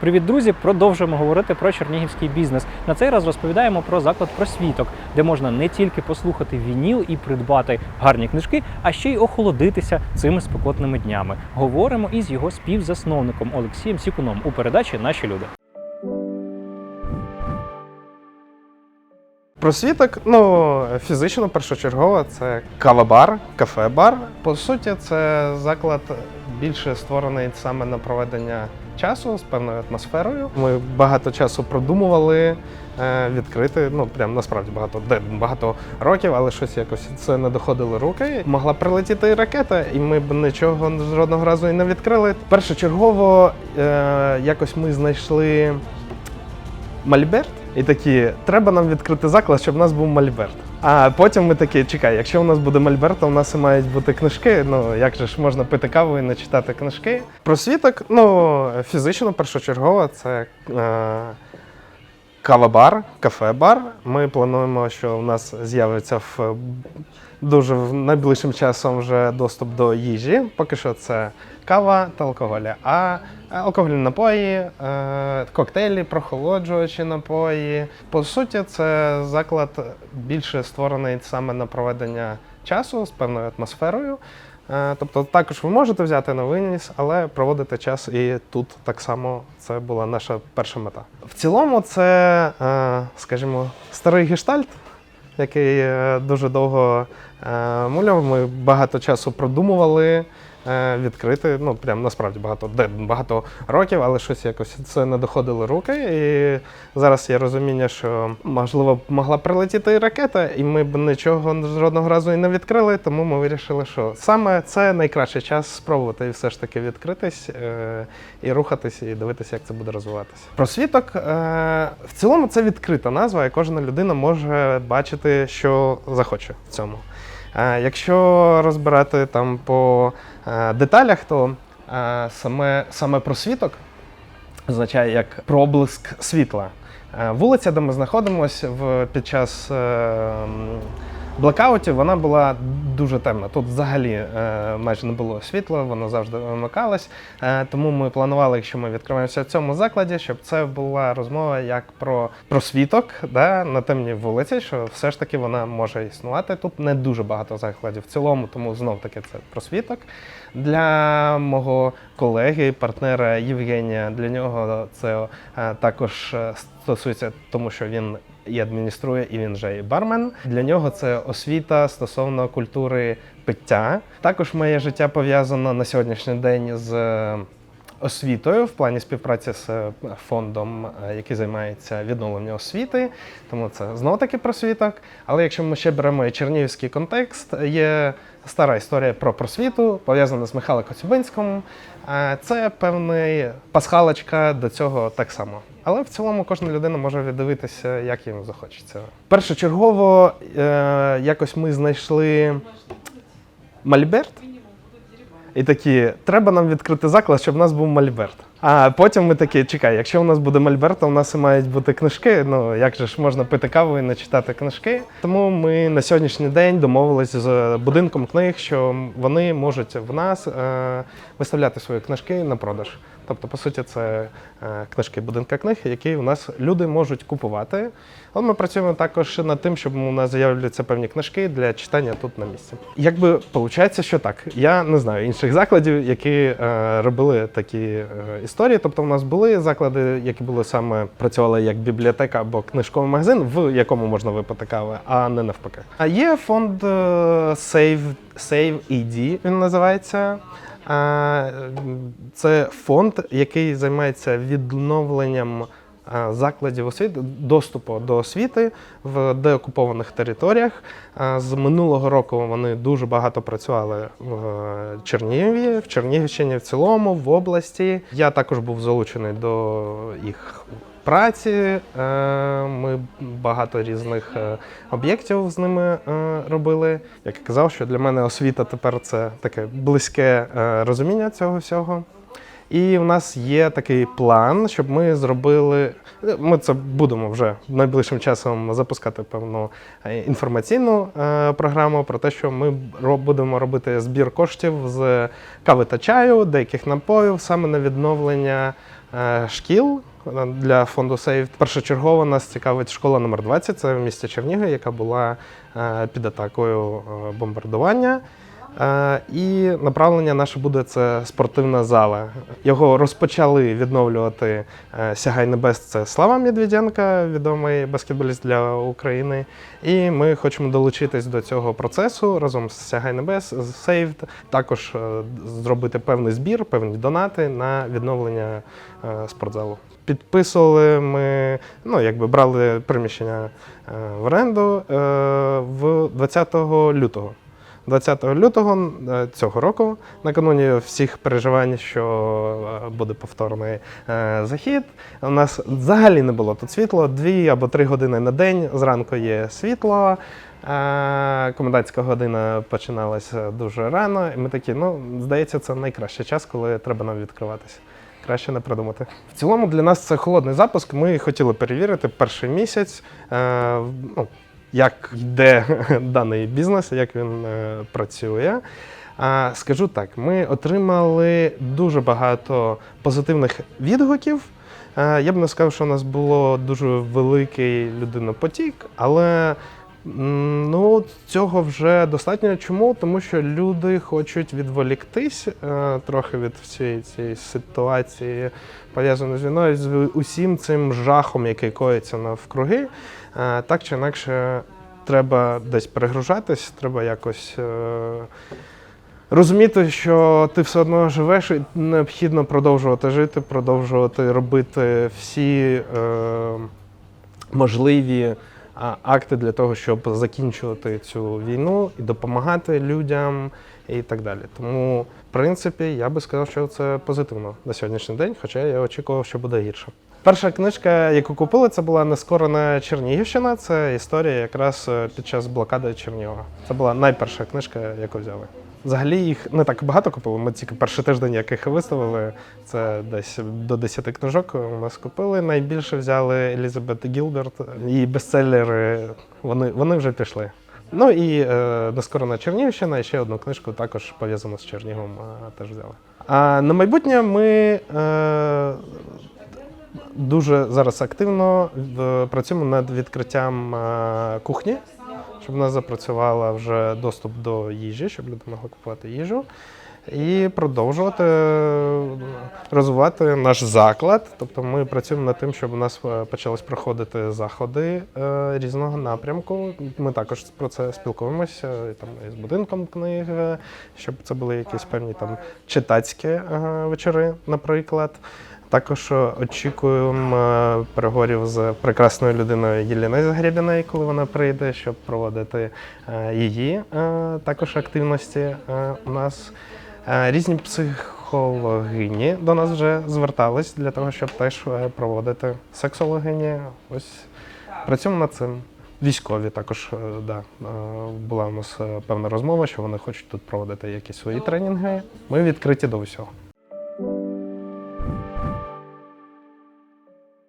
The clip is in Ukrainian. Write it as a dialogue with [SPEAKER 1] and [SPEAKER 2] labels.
[SPEAKER 1] Привіт, друзі! Продовжуємо говорити про чернігівський бізнес. На цей раз розповідаємо про заклад просвіток, де можна не тільки послухати вініл і придбати гарні книжки, а ще й охолодитися цими спекотними днями. Говоримо із його співзасновником Олексієм Сікуном у передачі Наші люди.
[SPEAKER 2] Просвіток, ну, фізично, першочергово, це кава-бар, кафе-бар. По суті, це заклад більше створений саме на проведення часу з певною атмосферою. Ми багато часу продумували е, відкрити, ну прям насправді багато де багато років, але щось якось це не доходило руки. Могла прилетіти ракета, і ми б нічого жодного разу і не відкрили. Першочергово е, якось ми знайшли мольберт. І такі, треба нам відкрити заклад, щоб у нас був мольберт. А потім ми такі, чекай, якщо у нас буде мольберт, то у нас і мають бути книжки. Ну як же ж можна пити каву і не читати книжки? Просвіток, ну фізично, першочергово, це е, кава-бар, кафе-бар. Ми плануємо, що у нас з'явиться в дуже в найближчим часом вже доступ до їжі. Поки що це кава та алкоголі. А алкогольні напої, е, коктейлі, прохолоджувачі напої. По суті, це заклад більше створений саме на проведення часу з певною атмосферою. Е, Тобто також ви можете взяти на виніс, але проводити час і тут так само це була наша перша мета. В цілому, це, е, скажімо, старий гештальт, який е, дуже довго муляв. Ми багато часу продумували відкрити. Ну, прям насправді багато, де, багато років, але щось якось це не доходило руки. І зараз є розуміння, що можливо могла прилетіти ракета, і ми б нічого жодного разу і не відкрили. Тому ми вирішили, що саме це найкращий час спробувати і все ж таки відкритись е, і рухатись, і дивитися, як це буде розвиватися. Просвіток е, в цілому це відкрита назва, і кожна людина може бачити, що захоче в цьому. Якщо розбирати там по е, деталях, то е, саме, саме просвіток означає як проблиск світла. Е, Вулиця, де ми знаходимося в, під час м, блекаутів, вона була дуже темна. Тут взагалі е, майже не було світла, воно завжди вимикалось. Е, тому ми планували, якщо ми відкриваємося в цьому закладі, щоб це була розмова як про просвіток да, на темній вулиці, що все ж таки вона може існувати. Тут не дуже багато закладів в цілому, тому знов таки це просвіток. Для мого колеги, партнера Євгенія, для нього це е, також стосується, тому що він і адмініструє, і він же і бармен. Для нього це освіта стосовно культури пиття. Також моє життя пов'язано на сьогоднішній день з е, освітою в плані співпраці з е, фондом, е, який займається відновленням освіти. Тому це знову таки просвіток. Але якщо ми ще беремо і чернігівський контекст, є стара історія про просвіту, пов'язана з Михайлом Коцюбинським. Е, Це певний пасхалочка до цього так само. Але в цілому кожна людина може віддивитися, як їм захочеться. Першочергово е, якось ми знайшли мольберт. І такі, треба нам відкрити заклад, щоб у нас був мольберт. А потім ми такі, чекай, якщо у нас буде мольберт, то у нас і мають бути книжки. Ну як же ж можна пити каву і не читати книжки? Тому ми на сьогоднішній день домовились з будинком книг, що вони можуть в нас е, виставляти свої книжки на продаж. Тобто, по суті, це е, книжки будинка книг, які у нас люди можуть купувати. Але ми працюємо також над тим, щоб у нас з'являться певні книжки для читання тут на місці. Якби виходить, що так. Я не знаю інших закладів, які е, робили такі е, історії. Тобто, у нас були заклади, які були саме працювали як бібліотека або книжковий магазин, в якому можна випити кави, а не навпаки. А є фонд Save, Save ED, він називається. А, Це фонд, який займається відновленням закладів освіти, доступу до освіти в деокупованих територіях. З минулого року вони дуже багато працювали в Чернігові, в Чернігівщині в цілому, в області. Я також був залучений до їх праці. Е, Ми багато різних е, об'єктів з ними е, робили. Як я казав, що для мене освіта тепер це таке близьке розуміння цього всього. І в нас є такий план, щоб ми зробили. Ми це будемо вже найближчим часом запускати певну інформаційну програму про те, що ми будемо робити збір коштів з кави та чаю, деяких напоїв саме на відновлення шкіл е, для фонду Сейв. Першочергово нас цікавить школа номер 20 це в місті Чернігові, яка була е, під атакою е, бомбардування. Е, І направлення наше буде це спортивна зала. Його розпочали відновлювати е, Сягай Небес. Це Слава Медведенка, відомий баскетболіст для України. І ми хочемо долучитись до цього процесу разом з Сягай Небес, з Saved, також е, зробити певний збір, певні донати на відновлення спортзалу. Підписували ми, ну якби брали приміщення в оренду в 20 лютого. 20 лютого е, цього року, накануні всіх переживань, що е, буде повторний е, захід, у нас взагалі не було тут світло. Дві або три години на день. Зранку є світло. Комендантська година починалася дуже рано, і ми такі, ну, здається, це найкращий час, коли треба нам відкриватися. Краще не придумати. В цілому для нас це холодний запуск. Ми хотіли перевірити перший місяць. Ну, як йде даний бізнес, як він е, працює. А скажу так, ми отримали дуже багато позитивних відгуків. Е, Я б не сказав, що у нас було дуже великий людинопотік, але ну, цього вже достатньо. Чому? Тому що люди хочуть відволіктись е, трохи від всієї цієї ситуації, пов'язаної з війною, з усім цим жахом, який коїться навкруги. Е, Так чи інакше, треба десь перегружатись, треба якось е, розуміти, що ти все одно живеш і необхідно продовжувати жити, продовжувати робити всі е, можливі акти для того, щоб закінчувати цю війну і допомагати людям і так далі. Тому, в принципі, я би сказав, що це позитивно на сьогоднішній день, хоча я очікував, що буде гірше. Перша книжка, яку купили, це була Нескорена Чернігівщина. Це історія якраз е, під час блокади Чернігова. Це була найперша книжка, яку взяли. Взагалі їх не так багато купили. Ми тільки перший тиждень, яких виставили, це десь до 10 книжок у нас купили. Найбільше взяли Елізабет Гілберт. Її бестселери вони, вони вже пішли. Ну і е, Нескорена Чернігівщина, і ще одну книжку також пов'язану з Черніговом е, теж взяли. А на майбутнє ми е, дуже зараз активно працюємо над відкриттям е, кухні, щоб у запрацювала вже доступ до їжі, щоб люди могли купувати їжу. І продовжувати е, розвивати наш заклад. Тобто ми працюємо над тим, щоб у нас е, почались проходити заходи е, різного напрямку. Ми також про це спілкуємося і там і з будинком книг, е, щоб це були якісь певні там читацькі вечори, наприклад. Також очікуємо е, переговорів з прекрасною людиною Єліною Загребіною, коли вона прийде, щоб проводити е, її е, також активності у нас. Різні психологині до нас вже звертались для того, щоб теж проводити сексологині. Ось працюємо над цим. Військові також да, була у нас певна розмова, що вони хочуть тут проводити якісь свої тренінги. Ми відкриті до всього.